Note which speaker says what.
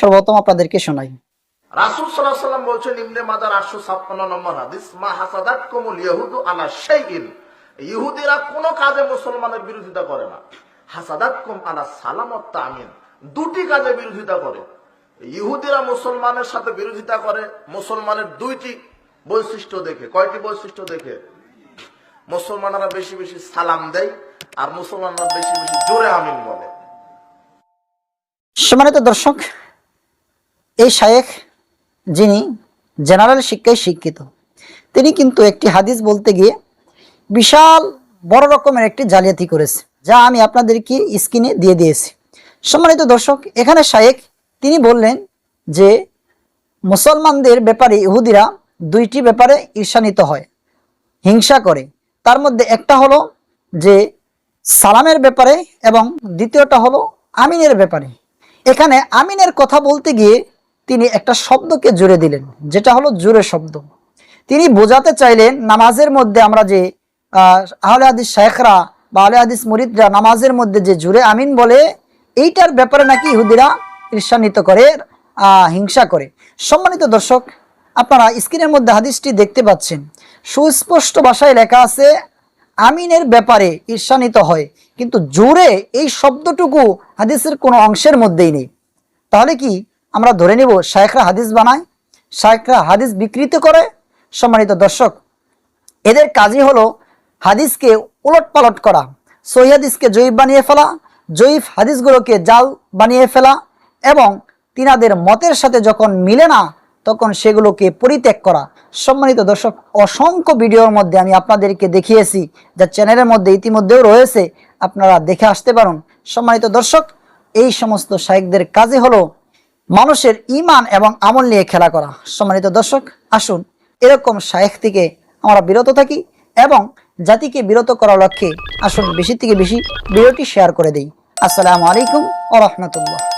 Speaker 1: সর্বপ্রথম আপনাদেরকে শোনাই।
Speaker 2: রাসুল মাদার আটশো ছাপ্পান্ন নম্বর হাদিস, মা আলা শাইইন। ইহুদিরা কোনো কাজে মুসলমানের বিরোধিতা করে না। আলা সালামত তামিন দুটি কাজে বিরোধিতা করে। ইহুদিরা মুসলমানের সাথে বিরোধিতা করে, মুসলমানের দুইটি বৈশিষ্ট্য দেখে। কয়টি বৈশিষ্ট্য দেখে? মুসলমানরা বেশি বেশি সালাম দেয় আর মুসলমানরা বেশি বেশি জোরে আমিন বলে।
Speaker 1: সম্মানিত দর্শক, এই শায়েখ যিনি জেনারেল শিক্ষায় শিক্ষিত, তিনি কিন্তু একটি হাদিস বলতে গিয়ে বিশাল বড় রকমের একটি জালিয়াতি করেছে, যা আমি আপনাদেরকে স্ক্রিনে দিয়ে দিয়েছি। সম্মানিত দর্শক, এখানে শায়েখ তিনি বললেন যে মুসলমানদের ব্যাপারে ইহুদিরা দুইটি ব্যাপারে ঈর্ষান্বিত হয়, হিংসা করে। তার মধ্যে একটা হলো যে সালামের ব্যাপারে এবং দ্বিতীয়টা হলো আমিনের ব্যাপারে। এখানে আমিনের কথা বলতে গিয়ে তিনি একটা শব্দকে জুড়ে দিলেন যেটা হলো জুড়ে শব্দ। তিনি বোঝাতে চাইলেন নামাজের মধ্যে আমরা যে আহ, আহলে হাদিস শেখরা বা আহলে হাদিস মুরিদরা নামাজের মধ্যে যে জুড়ে আমিন বলে এইটার ব্যাপারে নাকি ইহুদিরা ঈর্ষান্বিত করে হিংসা করে। সম্মানিত দর্শক আপনারা স্ক্রিনের মধ্যে হাদিসটি দেখতে পাচ্ছেন। সুস্পষ্ট ভাষায় লেখা আছে আমিনের ব্যাপারে ঈর্ষান্বিত হয়। কিন্তু জোরে এই শব্দটুকু হাদিসের কোনো অংশের মধ্যেই নেই। তাহলে কি আমরা ধরে নেব শায়েখরা হাদিস বানায়, শায়েখরা হাদিস বিকৃত করে? সম্মানিত দর্শক, এদের কাজই হলো হাদিসকে উলট পালট করা, সহি হাদিসকে জয়ীফ বানিয়ে ফেলা, জয়ীফ হাদিসগুলোকে জাল বানিয়ে ফেলা এবং তিনাদের মতের সাথে যখন মিলে না তখন সেগুলোকে পরিত্যাগ করা। সম্মানিত দর্শক, অসংখ্য ভিডিওর মধ্যে আমি আপনাদেরকে দেখিয়েছি, যা চ্যানেলের মধ্যে ইতিমধ্যেও রয়েছে, আপনারা দেখে আসতে পারেন। সম্মানিত দর্শক, এই সমস্ত শাহেকদের কাজে হলো মানুষের ইমান এবং আমল নিয়ে খেলা করা। সম্মানিত দর্শক, আসুন এরকম শায়েখ থেকে আমরা বিরত থাকি এবং জাতিকে বিরত করার লক্ষ্যে আসুন বেশি থেকে বেশি ভিডিওটি শেয়ার করে দিই। আসসালামু আলাইকুম ও রহমতুল্লাহ।